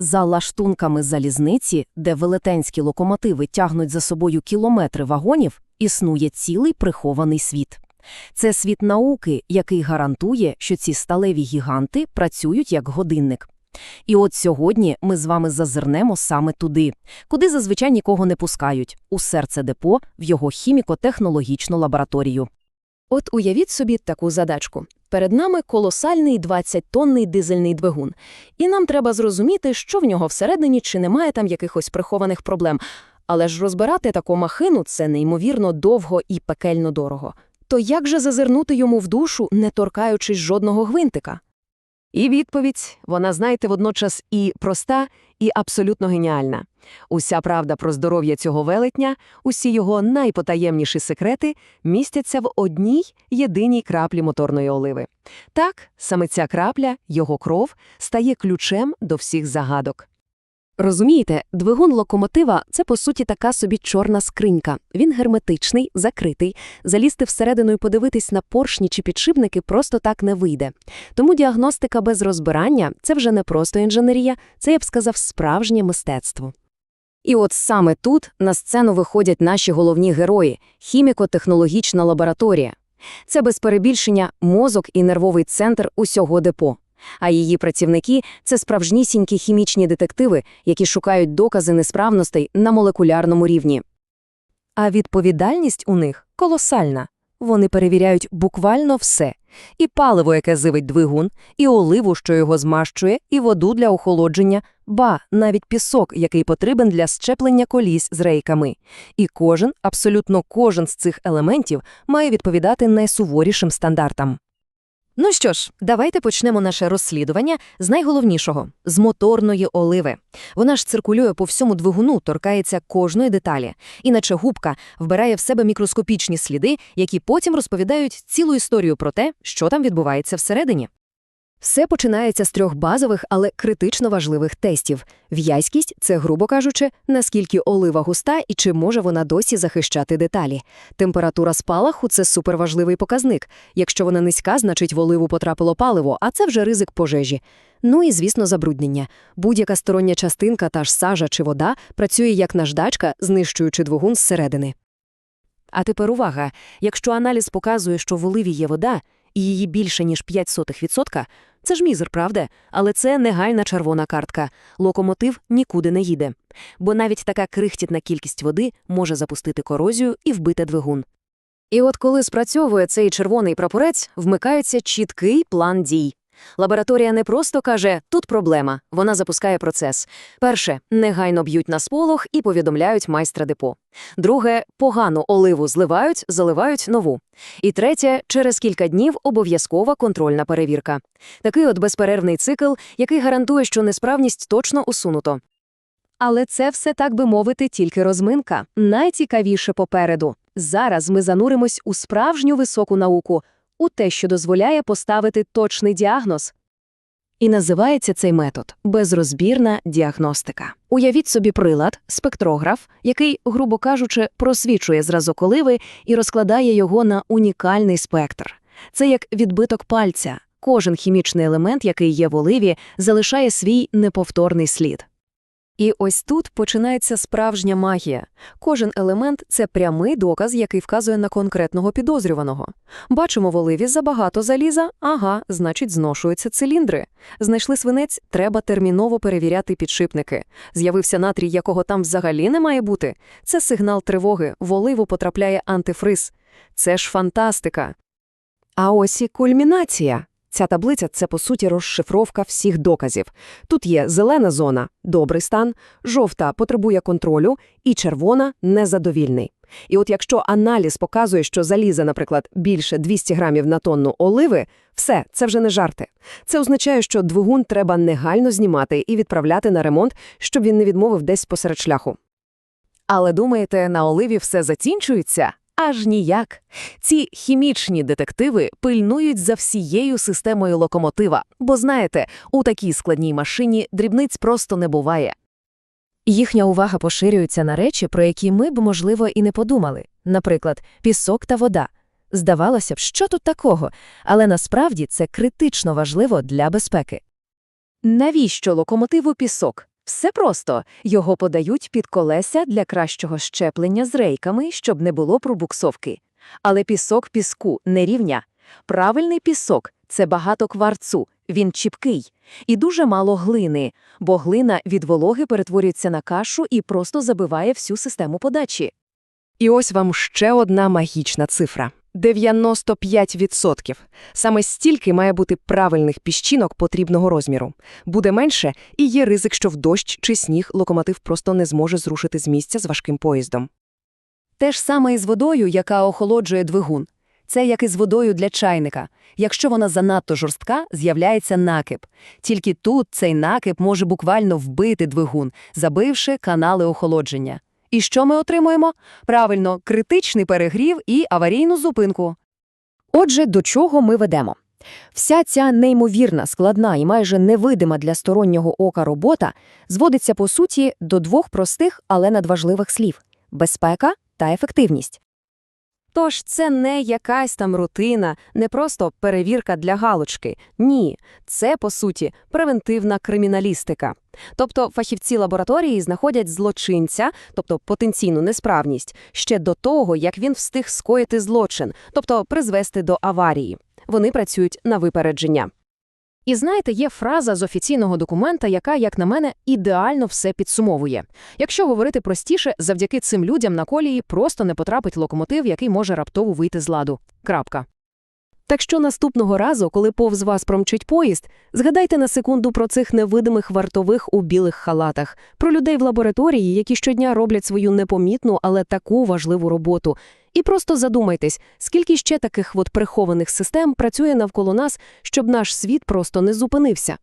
За лаштунками залізниці, де велетенські локомотиви тягнуть за собою кілометри вагонів, існує цілий прихований світ. Це світ науки, який гарантує, що ці сталеві гіганти працюють як годинник. І от сьогодні ми з вами зазирнемо саме туди, куди зазвичай нікого не пускають – у серце депо, в його хіміко-технологічну лабораторію. От уявіть собі таку задачку. Перед нами колосальний 20-тонний дизельний двигун. І нам треба зрозуміти, що в нього всередині, чи немає там якихось прихованих проблем. Але ж розбирати таку махину – це неймовірно довго і пекельно дорого. То як же зазирнути йому в душу, не торкаючись жодного гвинтика? І відповідь, вона, знаєте, водночас і проста, і абсолютно геніальна. Уся правда про здоров'я цього велетня, усі його найпотаємніші секрети містяться в одній єдиній краплі моторної оливи. Так, саме ця крапля, його кров, стає ключем до всіх загадок. Розумієте, двигун локомотива – це, по суті, така собі чорна скринька. Він герметичний, закритий. Залізти всередину і подивитись на поршні чи підшипники просто так не вийде. Тому діагностика без розбирання – це вже не просто інженерія, це, я б сказав, справжнє мистецтво. І от саме тут на сцену виходять наші головні герої – хіміко-технологічна лабораторія. Це без перебільшення мозок і нервовий центр усього депо. А її працівники – це справжнісінькі хімічні детективи, які шукають докази несправностей на молекулярному рівні. А відповідальність у них колосальна. Вони перевіряють буквально все. І паливо, яке зивить двигун, і оливу, що його змащує, і воду для охолодження, ба, навіть пісок, який потрібен для щеплення коліс з рейками. І кожен, абсолютно кожен з цих елементів має відповідати найсуворішим стандартам. Ну що ж, давайте почнемо наше розслідування з найголовнішого – з моторної оливи. Вона ж циркулює по всьому двигуну, торкається кожної деталі. Іначе губка вбирає в себе мікроскопічні сліди, які потім розповідають цілу історію про те, що там відбувається всередині. Все починається з трьох базових, але критично важливих тестів. В'язкість – це, грубо кажучи, наскільки олива густа і чи може вона досі захищати деталі. Температура спалаху – це суперважливий показник. Якщо вона низька, значить в оливу потрапило паливо, а це вже ризик пожежі. Ну і, звісно, забруднення. Будь-яка стороння частинка, та ж сажа чи вода, працює як наждачка, знищуючи двигун зсередини. А тепер увага. Якщо аналіз показує, що в оливі є вода, і її більше, ніж 0,05%, це ж мізер, правда? Але це негайна червона картка. Локомотив нікуди не їде. Бо навіть така крихтітна кількість води може запустити корозію і вбити двигун. І от коли спрацьовує цей червоний прапорець, вмикається чіткий план дій. Лабораторія не просто каже «тут проблема», вона запускає процес. Перше – негайно б'ють на сполох і повідомляють майстра депо. Друге – погану оливу зливають, заливають нову. І третє – через кілька днів обов'язкова контрольна перевірка. Такий от безперервний цикл, який гарантує, що несправність точно усунуто. Але це все, так би мовити, тільки розминка. Найцікавіше попереду. Зараз ми зануримось у справжню високу науку – у те, що дозволяє поставити точний діагноз. І називається цей метод безрозбірна діагностика. Уявіть собі прилад, спектрограф, який, грубо кажучи, просвічує зразок оливи і розкладає його на унікальний спектр. Це як відбиток пальця. Кожен хімічний елемент, який є в оливі, залишає свій неповторний слід. І ось тут починається справжня магія. Кожен елемент це прямий доказ, який вказує на конкретного підозрюваного. Бачимо в оливі забагато заліза, ага, значить, зношуються циліндри. Знайшли свинець, треба терміново перевіряти підшипники. З'явився натрій, якого там взагалі не має бути. Це сигнал тривоги, в оливу потрапляє антифриз. Це ж фантастика. А ось і кульмінація. Ця таблиця це, по суті, розшифровка всіх доказів. Тут є зелена зона добрий стан, жовта потребує контролю, і червона незадовільний. І от якщо аналіз показує, що заліза, наприклад, більше 200 грамів на тонну оливи, все, це вже не жарти. Це означає, що двигун треба негайно знімати і відправляти на ремонт, щоб він не відмовив десь посеред шляху. Але думаєте, на оливі все закінчується? Аж ніяк. Ці хімічні детективи пильнують за всією системою локомотива, бо знаєте, у такій складній машині дрібниць просто не буває. Їхня увага поширюється на речі, про які ми б, можливо, і не подумали. Наприклад, пісок та вода. Здавалося б, що тут такого, але насправді це критично важливо для безпеки. Навіщо локомотиву пісок? Все просто. Його подають під колеса для кращого щеплення з рейками, щоб не було пробуксовки. Але пісок піску не рівня. Правильний пісок – це багато кварцу, він чіпкий. І дуже мало глини, бо глина від вологи перетворюється на кашу і просто забиває всю систему подачі. І ось вам ще одна магічна цифра. 95%. Саме стільки має бути правильних піщинок потрібного розміру. Буде менше, і є ризик, що в дощ чи сніг локомотив просто не зможе зрушити з місця з важким поїздом. Те ж саме і з водою, яка охолоджує двигун. Це як і з водою для чайника. Якщо вона занадто жорстка, з'являється накип. Тільки тут цей накип може буквально вбити двигун, забивши канали охолодження. І що ми отримуємо? Правильно, критичний перегрів і аварійну зупинку. Отже, до чого ми ведемо? Вся ця неймовірна, складна і майже невидима для стороннього ока робота зводиться, по суті, до двох простих, але надважливих слів – безпека та ефективність. Тож це не якась там рутина, не просто перевірка для галочки. Ні, це, по суті, превентивна криміналістика. Тобто фахівці лабораторії знаходять злочинця, тобто потенційну несправність, ще до того, як він встиг скоїти злочин, тобто призвести до аварії. Вони працюють на випередження. І знаєте, є фраза з офіційного документа, яка, як на мене, ідеально все підсумовує. Якщо говорити простіше, завдяки цим людям на колії просто не потрапить локомотив, який може раптово вийти з ладу. Крапка. Так що наступного разу, коли повз вас промчить поїзд, згадайте на секунду про цих невидимих вартових у білих халатах, про людей в лабораторії, які щодня роблять свою непомітну, але таку важливу роботу. І просто задумайтесь, скільки ще таких от прихованих систем працює навколо нас, щоб наш світ просто не зупинився.